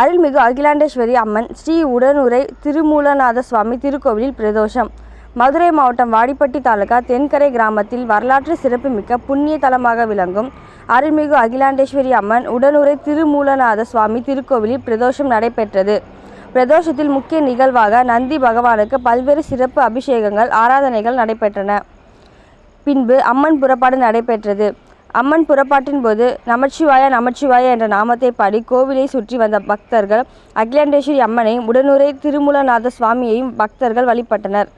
அருள்மிகு அகிலாண்டேஸ்வரி அம்மன் ஸ்ரீ உடனுரை திருமூலநாத சுவாமி திருக்கோவிலில் பிரதோஷம். மதுரை மாவட்டம் வாடிப்பட்டி தாலுகா தென்கரை கிராமத்தில் வரலாற்று சிறப்புமிக்க புண்ணிய தலமாக விளங்கும் அருள்மிகு அகிலாண்டேஸ்வரி அம்மன் உடனுரை திருமூலநாத சுவாமி திருக்கோவிலில் பிரதோஷம் நடைபெற்றது. பிரதோஷத்தில் முக்கிய நிகழ்வாக நந்தி பகவானுக்கு பல்வேறு சிறப்பு அபிஷேகங்கள் ஆராதனைகள் நடைபெற்றன. பின்பு அம்மன் புறப்பாடு நடைபெற்றது. அம்மன் புறப்பாட்டின் போது நமச்சிவாய நமச்சிவாய என்ற நாமத்தை பாடி கோவிலை சுற்றி வந்த பக்தர்கள் அகிலாண்டேஸ்வரி அம்மனையும் உடனுரை திருமூலநாத சுவாமியையும் பக்தர்கள் வழிபட்டனர்.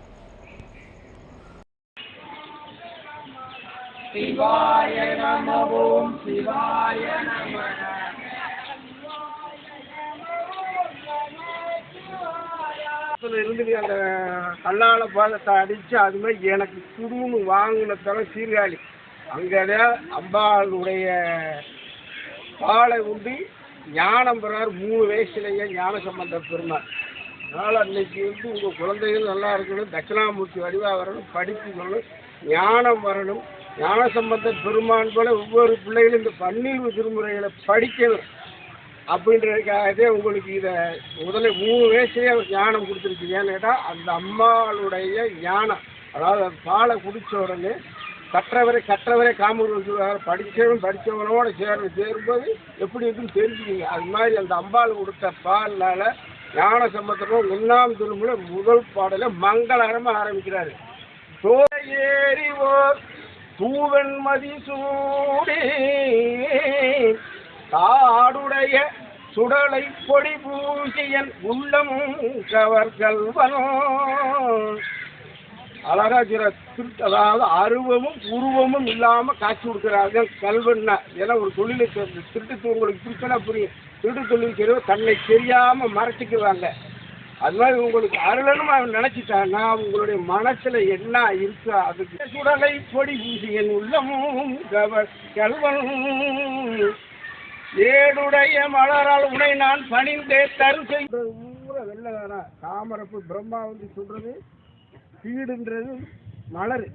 பக்கத்துல இருந்து நீ அந்த கல்லால பாதத்தை அடிச்சு அது மாதிரி எனக்கு குடுன்னு வாங்கின தரம் சீர்காழி. அங்கதான் அம்பாளுடைய பாலை உண்டு ஞானம் பெறார். மூணு வயசுலேயே ஞான சம்பந்த பெருமாள். அதனால் அன்னைக்கு வந்து உங்கள் குழந்தைகள் நல்லா இருக்கணும். தட்சிணாமூர்த்தி வடிவாக வரணும். படிப்புகளும் ஞானம் வரணும். ஞான சம்பந்த பெருமான் போல ஒவ்வொரு பிள்ளைகளும் இந்த பன்னீர் திருமுறைகளை படிக்கணும். அப்படின்றதுக்காகவே உங்களுக்கு இதை முதல்ல மூணு வயசுலேயே ஞானம் கொடுத்துருக்கு ஏன்னு கேட்டால் அந்த அம்மாளுடைய ஞானம் அதாவது பாலை குடித்த உடனே கற்றவரை கற்றவரை காமூர் படித்தவன் படித்தவனோட சேர்ந்து சேரும்போது எப்படி இருக்குன்னு தெரிஞ்சுக்கிங்க. அது மாதிரி அந்த அம்பாள் கொடுத்த பால்னால ஞான சம்பந்தமும் ஒன்றாம் திருமுறை முதல் பாடலை மங்களகரமாக ஆரம்பிக்கிறாரு. தோலை ஏறி ஓர் தூவன் மதிசூடி காடுடைய சுடலை பொடி பூசியன் உள்ளம் கவர்கள்வனோ அழகாச்சுர திருட்டு அதாவது அருவமும் உருவமும் இல்லாமல் காட்சி கொடுக்குறார்கள். கல்வன்னா ஏன்னா ஒரு தொழிலை திருட்டு உங்களுக்கு திருத்தனா புரியும் திருட்டு தொழில் செய்யறது தன்னை தெரியாமல் மறைச்சிக்குவாங்க அது மாதிரி உங்களுக்கு அருளனும் அவன் நினச்சிட்டான்னா உங்களுடைய மனசில் என்ன இருக்கோ அதுக்கு சுடலை பொடி பூசியன் உள்ளமும் கவ கல்வனும் ஏடுடைய மலரால் உனை நான் பணிந்தே தருசை ஊரை வெள்ள வேணாம். தாமரப்பு பிரம்மா வந்து சொல்றது வீடுன்றது மலர்.